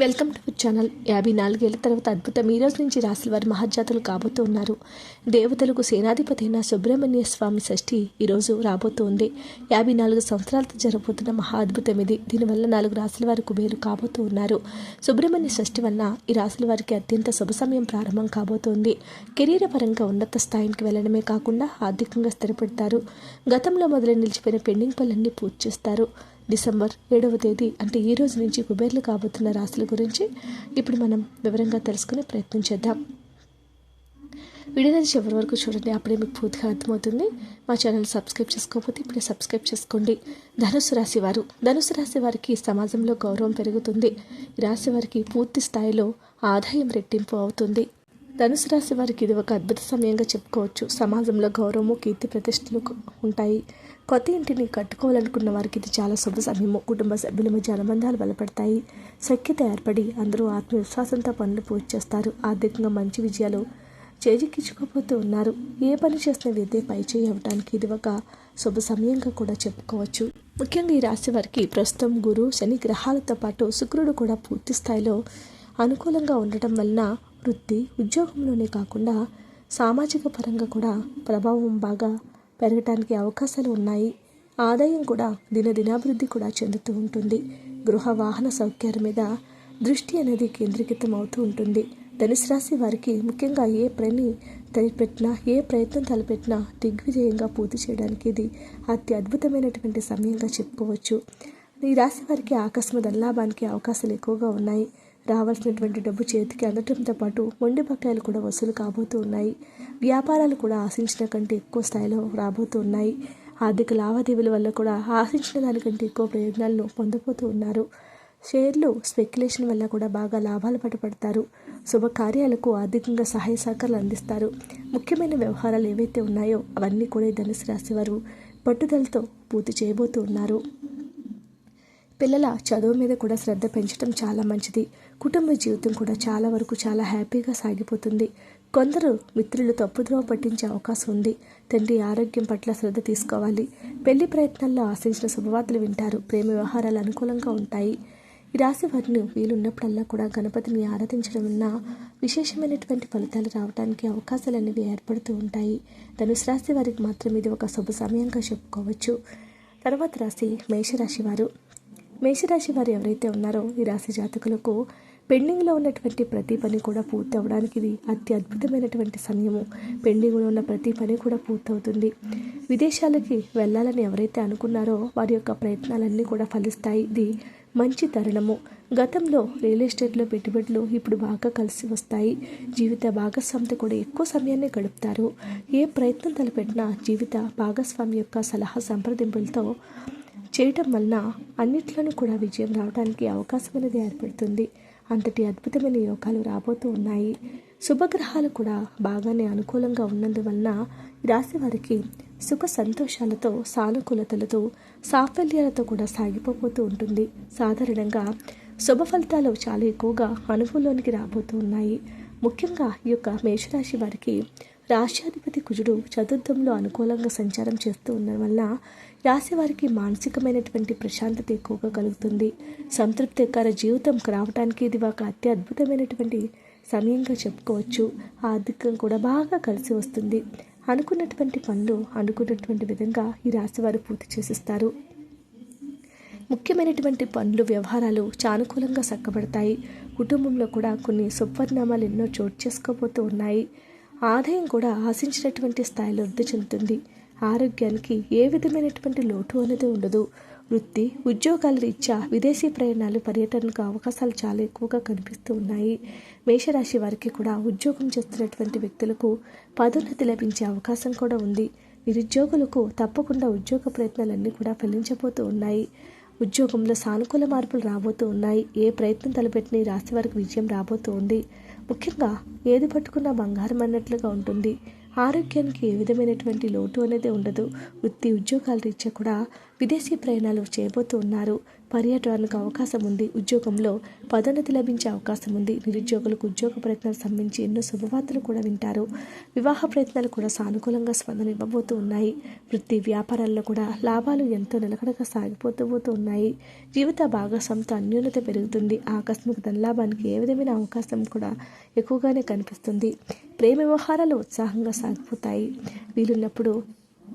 Welcome to channel యాభై నాలుగేళ్ళ తర్వాత అద్భుతం. ఈ రోజు నుంచి రాశుల వారి మహర్జాతలు కాబోతూ ఉన్నారు దేవతలకు సేనాధిపతి అయిన సుబ్రహ్మణ్య స్వామి షష్ఠి ఈరోజు రాబోతోంది. యాభై నాలుగు సంవత్సరాలతో జరగబోతున్న మహా అద్భుతం ఇది. దీనివల్ల నాలుగు రాశుల వారి కుబేరు కాబోతూ ఉన్నారు సుబ్రహ్మణ్య షష్ఠి వల్ల ఈ రాసుల వారికి అత్యంత శుభ సమయం ప్రారంభం కాబోతోంది. కెరీర్ పరంగా ఉన్నత స్థాయికి వెళ్ళడమే కాకుండా ఆర్థికంగా స్థిరపడతారు. గతంలో మొదలు నిలిచిపోయిన పెండింగ్ పనులన్నీ పూర్తి చేస్తారు. డిసెంబర్ ఏడవ తేదీ అంటే ఈ రోజు నుంచి కుబేర్లు కాబోతున్న రాశుల గురించి ఇప్పుడు మనం వివరంగా తెలుసుకునే ప్రయత్నం చేద్దాం. వీడియోని చివరి వరకు చూడండి అప్పుడే మీకు పూర్తిగా అర్థమవుతుంది. మా ఛానల్ సబ్స్క్రైబ్ చేసుకోకపోతే ఇప్పుడే సబ్స్క్రైబ్ చేసుకోండి. ధనుసు రాశి వారు. ధనుసు రాశి వారికి సమాజంలో గౌరవం పెరుగుతుంది. రాశి వారికి పూర్తి స్థాయిలో ఆదాయం రెట్టింపు అవుతుంది. ధనుసు రాశి వారికి ఇది ఒక అద్భుత సమయంగా చెప్పుకోవచ్చు. సమాజంలో గౌరవము కీర్తి ప్రతిష్టలు ఉంటాయి. కొత్త ఇంటిని కట్టుకోవాలనుకున్న వారికి ఇది చాలా శుభ సమయము. కుటుంబ సభ్యుల మధ్య అనుబంధాలు బలపడతాయి. సఖ్యత ఏర్పడి అందరూ ఆత్మవిశ్వాసంతో పనులు పూర్తి చేస్తారు. ఆర్థికంగా మంచి విజయాలు చేజిక్కించుకోబోతూ ఉన్నారు. ఏ పని చేసిన విద్య పై చేయడానికి ఇది ఒక శుభ సమయంగా కూడా చెప్పుకోవచ్చు. ముఖ్యంగా ఈ రాశి వారికి ప్రస్తుతం గురు శని గ్రహాలతో పాటు శుక్రుడు కూడా పూర్తి స్థాయిలో అనుకూలంగా ఉండటం వలన వృత్తి ఉద్యోగంలోనే కాకుండా సామాజిక పరంగా కూడా ప్రభావం బాగా పెరగటానికి అవకాశాలు ఉన్నాయి. ఆదాయం కూడా దినదినాభివృద్ధి కూడా చెందుతూ ఉంటుంది. గృహ వాహన సౌకర్యాల మీద దృష్టి అనేది కేంద్రీకృతం అవుతూ ఉంటుంది. ధనుసు రాశి వారికి ముఖ్యంగా ఏ పని తలపెట్టినా ఏ ప్రయత్నం తలపెట్టినా దిగ్విజయంగా పూర్తి చేయడానికి ఇది అతి అద్భుతమైనటువంటి సమయంగా చెప్పుకోవచ్చు. ఈ రాశి వారికి ఆకస్మిక లాభానికి అవకాశాలు ఎక్కువగా ఉన్నాయి. రావాల్సినటువంటి డబ్బు చేతికి అందటంతో పాటు మొండి బకాయిలు కూడా వసూలు కాబోతూ ఉన్నాయి. వ్యాపారాలు కూడా ఆశించిన కంటే ఎక్కువ స్థాయిలో రాబోతూ ఉన్నాయి. ఆర్థిక లావాదేవీల వల్ల కూడా ఆశించిన దానికంటే ఎక్కువ ప్రయోజనాలను పొందబోతూ ఉన్నారు. షేర్లు స్పెక్యులేషన్ వల్ల కూడా బాగా లాభాలు పట్టుపడతారు శుభకార్యాలకు ఆర్థికంగా సహాయ సహకారాలు అందిస్తారు. ముఖ్యమైన వ్యవహారాలు ఏవైతే ఉన్నాయో అవన్నీ కూడా ధనుసు రాశి వారు పట్టుదలతో పూర్తి చేయబోతూ ఉన్నారు. పిల్లల చదువు మీద కూడా శ్రద్ధ పెంచడం చాలా మంచిది. కుటుంబ జీవితం కూడా చాలా వరకు చాలా హ్యాపీగా సాగిపోతుంది. కొందరు మిత్రులు తప్పుద్రోవ పట్టించే అవకాశం ఉంది. తండ్రి ఆరోగ్యం పట్ల శ్రద్ధ తీసుకోవాలి. పెళ్ళి ప్రయత్నాల్లో ఆశించిన శుభవార్తలు వింటారు. ప్రేమ వ్యవహారాలు అనుకూలంగా ఉంటాయి. ఈ రాశి వారిని వీలున్నప్పుడల్లా కూడా గణపతిని ఆరాధించడం వలన విశేషమైనటువంటి ఫలితాలు రావడానికి అవకాశాలు అనేవి ఏర్పడుతూ ఉంటాయి. ధనుసు రాశి వారికి మాత్రం ఇది ఒక శుభ సమయంగా చెప్పుకోవచ్చు. తర్వాత రాశి మేషరాశి వారు. మేషరాశి వారు ఎవరైతే ఉన్నారో ఈ రాశి జాతకులకు పెండింగ్లో ఉన్నటువంటి ప్రతి పని కూడా పూర్తి అవ్వడానికి ఇది అతి అద్భుతమైనటువంటి సమయము. పెండింగ్లో ఉన్న ప్రతి పని కూడా పూర్తవుతుంది. విదేశాలకి వెళ్ళాలని ఎవరైతే అనుకున్నారో వారి యొక్క ప్రయత్నాలన్నీ కూడా ఫలిస్తాయి. ఇది మంచి తరుణము. గతంలో రియల్ ఎస్టేట్లో పెట్టుబడులు ఇప్పుడు బాగా కలిసి వస్తాయి. జీవిత భాగస్వామితో కూడా ఎక్కువ సమయాన్ని గడుపుతారు. ఏ ప్రయత్నం తలపెట్టినా జీవిత భాగస్వామి యొక్క సలహా సంప్రదింపులతో చేయటం వలన అన్నిట్లోనూ కూడా విజయం రావడానికి అవకాశం అనేది ఏర్పడుతుంది. అంతటి అద్భుతమైన యోగాలు రాబోతూ ఉన్నాయి. శుభగ్రహాలు కూడా బాగానే అనుకూలంగా ఉన్నందువలన రాశి వారికి సుఖ సంతోషాలతో సానుకూలతలతో సాఫల్యాలతో కూడా సాగిపోతూ ఉంటుంది. సాధారణంగా శుభ ఫలితాలు చాలా ఎక్కువగా అనుభవంలోనికి రాబోతూ ఉన్నాయి. ముఖ్యంగా ఈ యొక్క మేషరాశి వారికి రాష్ట్రాధిపతి కుజుడు చతుర్థంలో అనుకూలంగా సంచారం చేస్తూ ఉండడం వల్ల రాశివారికి మానసికమైనటువంటి ప్రశాంతత ఎక్కువగా కలుగుతుంది. సంతృప్తికర జీవితం రావడానికి ఇది ఒక అతి అద్భుతమైనటువంటి సమయంగా చెప్పుకోవచ్చు. ఆర్థికం కూడా బాగా కలిసి వస్తుంది. అనుకున్నటువంటి పనులు అనుకున్నటువంటి విధంగా ఈ రాశివారు పూర్తి చేసిస్తారు. ముఖ్యమైనటువంటి పనులు వ్యవహారాలు సానుకూలంగా సక్కబడతాయి కుటుంబంలో కూడా కొన్ని సుపరిణామాలు ఎన్నో చోటు చేసుకోబోతూ ఉన్నాయి. ఆదాయం కూడా ఆశించినటువంటి స్థాయిలో వృద్ధి చెందుతుంది. ఆరోగ్యానికి ఏ విధమైనటువంటి లోటు అనేది ఉండదు. వృత్తి ఉద్యోగాల రీత్యా విదేశీ ప్రయాణాలు పర్యటనకు అవకాశాలు చాలా ఎక్కువగా కనిపిస్తూ ఉన్నాయి. మేషరాశి వారికి కూడా ఉద్యోగం చేస్తున్నటువంటి వ్యక్తులకు పదోన్నతి లభించే అవకాశం కూడా ఉంది. నిరుద్యోగులకు తప్పకుండా ఉద్యోగ ప్రయత్నాలన్నీ కూడా ఫలించబోతూ ఉన్నాయి. ఉద్యోగంలో సానుకూల మార్పులు రాబోతూ ఉన్నాయి. ఏ ప్రయత్నం తలపెట్టిన రాశి వారికి విజయం రాబోతూ ఉంది. ముఖ్యంగా ఏది పట్టుకున్నా బంగారం అన్నట్లుగా ఉంటుంది. ఆరోగ్యానికి ఏ విధమైనటువంటి లోటు అనేది ఉండదు. వృత్తి ఉద్యోగాల రీత్యా కూడా విదేశీ ప్రయాణాలు చేయబోతూ ఉన్నారు. పర్యటనకు అవకాశం ఉంది. ఉద్యోగంలో పదోన్నతి లభించే అవకాశం ఉంది. నిరుద్యోగులకు ఉద్యోగ ప్రయత్నాలు సంబంధించి ఎన్నో శుభవార్తలు కూడా వింటారు. వివాహ ప్రయత్నాలు కూడా సానుకూలంగా స్పందన ఇవ్వబోతూ ఉన్నాయి. వృత్తి వ్యాపారాల్లో కూడా లాభాలు ఎంతో నిలకడగా సాగిపోతూ పోతూ ఉన్నాయి. జీవిత భాగస్వామితో అన్యోన్యత పెరుగుతుంది. ఆకస్మిక ధనలాభానికి ఏ విధమైన అవకాశం కూడా ఎక్కువగానే కనిపిస్తుంది. ప్రేమ వ్యవహారాలు ఉత్సాహంగా సాగిపోతాయి. వీలున్నప్పుడు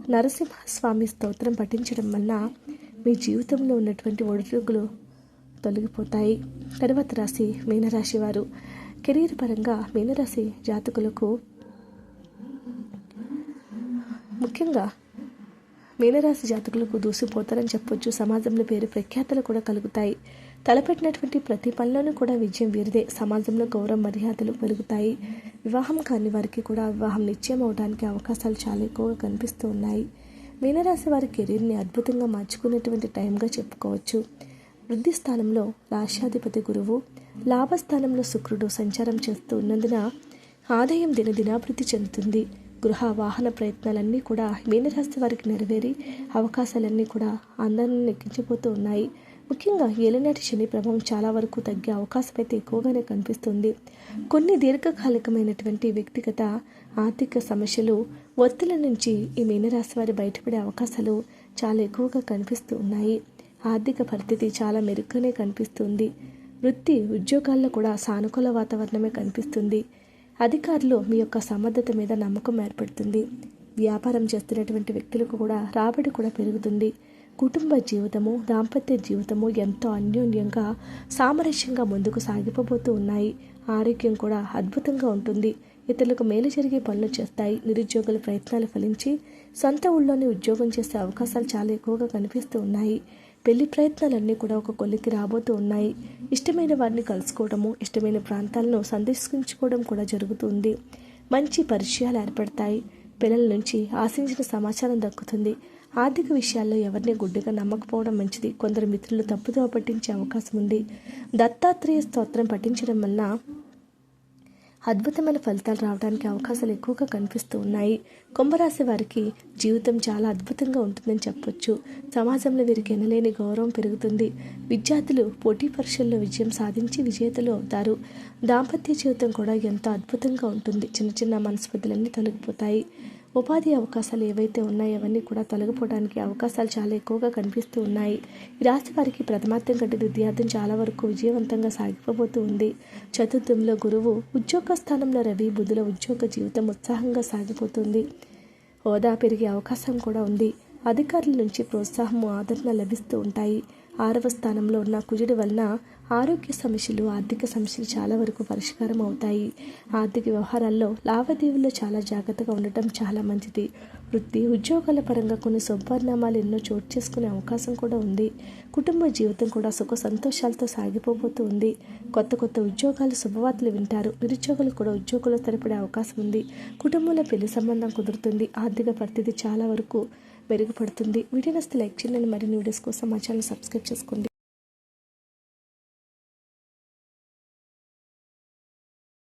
నరసింహస్వామి స్తోత్రం పఠించడం వలన మీ జీవితంలో ఉన్నటువంటి ఒడిదుడుకులు తొలగిపోతాయి. తర్వాత రాశి మీనరాశి వారు. కెరీర్ పరంగా మీనరాశి జాతకులకు ముఖ్యంగా మీనరాశి జాతకులకు దూసిపోతారని చెప్పొచ్చు. సమాజంలో పేరు ప్రఖ్యాతలు కూడా కలుగుతాయి. తలపెట్టినటువంటి ప్రతి పనిలోనూ కూడా విజయం వీరిదే. సమాజంలో గౌరవ మర్యాదలు పెరుగుతాయి. వివాహం కాని వారికి కూడా వివాహం నిశ్చయం అవడానికి అవకాశాలు చాలా ఎక్కువగా కనిపిస్తూ ఉన్నాయి. మీనరాశి వారి కెరీర్ని అద్భుతంగా మార్చుకునేటువంటి టైంగా చెప్పుకోవచ్చు. వృద్ధి స్థానంలో రాష్ట్రాధిపతి గురువు లాభస్థానంలో శుక్రుడు సంచారం చేస్తూ ఉన్నందున ఆదాయం దినదినాభివృద్ధి చెందుతుంది. గృహ వాహన ప్రయత్నాలన్నీ కూడా మీనరాశి వారికి నెరవేరి అవకాశాలన్నీ కూడా అందరిని ఎక్కించిపోతూ ఉన్నాయి. ముఖ్యంగా ఏలినాటి శని ప్రభావం చాలా వరకు తగ్గే అవకాశం అయితే ఎక్కువగానే కనిపిస్తుంది. కొన్ని దీర్ఘకాలికమైనటువంటి వ్యక్తిగత ఆర్థిక సమస్యలు ఒత్తిల నుంచి ఈ మీనరాశి వారి బయటపడే అవకాశాలు చాలా ఎక్కువగా కనిపిస్తూ ఉన్నాయి. ఆర్థిక పరిస్థితి చాలా మెరుగ్గానే కనిపిస్తుంది. వృత్తి ఉద్యోగాల్లో కూడా సానుకూల వాతావరణమే కనిపిస్తుంది. అధికారులు మీ యొక్క సమర్థత మీద నమ్మకం ఏర్పడుతుంది. వ్యాపారం చేస్తున్నటువంటి వ్యక్తులకు కూడా రాబడి కూడా పెరుగుతుంది. కుటుంబ జీవితము దాంపత్య జీవితము ఎంతో అన్యోన్యంగా సామరస్యంగా ముందుకు సాగిపోబోతూ ఉన్నాయి. ఆరోగ్యం కూడా అద్భుతంగా ఉంటుంది. ఇతరులకు మేలు జరిగే పనులు చేస్తాయి. నిరుద్యోగుల ప్రయత్నాలు ఫలించి సొంత ఊళ్ళోనే ఉద్యోగం చేసే అవకాశాలు చాలా ఎక్కువగా కనిపిస్తూ ఉన్నాయి. పెళ్ళి ప్రయత్నాలన్నీ కూడా ఒక కొలికి రాబోతూ ఉన్నాయి. ఇష్టమైన వారిని కలుసుకోవడము ఇష్టమైన ప్రాంతాలను సందర్శించుకోవడం కూడా జరుగుతుంది మంచి పరిచయాలు ఏర్పడతాయి. పిల్లల నుంచి ఆశించిన సమాచారం దక్కుతుంది. ఆర్థిక విషయాల్లో ఎవరిని గుడ్డిగా నమ్మకపోవడం మంచిది. కొందరు మిత్రులు తప్పుదో పట్టించే అవకాశం ఉంది. దత్తాత్రేయ స్తోత్రం పఠించడం వలన అద్భుతమైన ఫలితాలు రావడానికి అవకాశాలు ఎక్కువగా కనిపిస్తూ ఉన్నాయి. కుంభరాశి వారికి జీవితం చాలా అద్భుతంగా ఉంటుందని చెప్పొచ్చు. సమాజంలో వీరికి ఎనలేని గౌరవం పెరుగుతుంది. విద్యార్థులు పోటీ పరీక్షల్లో విజయం సాధించి విజేతలు అవుతారు. దాంపత్య జీవితం కూడా ఎంతో అద్భుతంగా ఉంటుంది. చిన్న చిన్న మనస్పతులన్నీ తొలగిపోతాయి. ఉపాధి అవకాశాలు ఏవైతే ఉన్నాయో అవన్నీ కూడా తొలగిపోవడానికి అవకాశాలు చాలా ఎక్కువగా కనిపిస్తూ ఉన్నాయి. ఈ రాశి వారికి ప్రథమార్థం కంటే ద్వితీయార్థం చాలా వరకు విజయవంతంగా సాగిపోబోతూ ఉంది. చతుర్థంలో గురువు ఉద్యోగ స్థానంలో రవి బుధుల ఉద్యోగ జీవితం ఉత్సాహంగా సాగిపోతుంది. హోదా పెరిగే అవకాశం కూడా ఉంది. అధికారుల నుంచి ప్రోత్సాహం ఆదరణ లభిస్తూ ఉంటాయి. ఆరవ స్థానంలో ఉన్న కుజుడి వలన ఆరోగ్య సమస్యలు ఆర్థిక సమస్యలు చాలా వరకు పరిష్కారం అవుతాయి. ఆర్థిక వ్యవహారాల్లో లావాదేవీల్లో చాలా జాగ్రత్తగా ఉండటం చాలా మంచిది. వృత్తి ఉద్యోగాల పరంగా కొన్ని శుభపరిణామాలు ఎన్నో చోటు చేసుకునే అవకాశం కూడా ఉంది. కుటుంబ జీవితం కూడా సుఖ సంతోషాలతో సాగిపోబోతూ ఉంది. కొత్త కొత్త ఉద్యోగాలు శుభవార్తలు వింటారు. నిరుద్యోగులు కూడా ఉద్యోగులు తరపడే అవకాశం ఉంది. కుటుంబంలో పెళ్ళి సంబంధం కుదురుతుంది. ఆర్థిక పరిస్థితి చాలా వరకు మెరుగుపడుతుంది. వీడియో నస్తే లైక్ చేయండి. మరిన్ని వీడియోస్ కోసం మా ఛానల్ సబ్స్క్రైబ్ చేసుకోండి.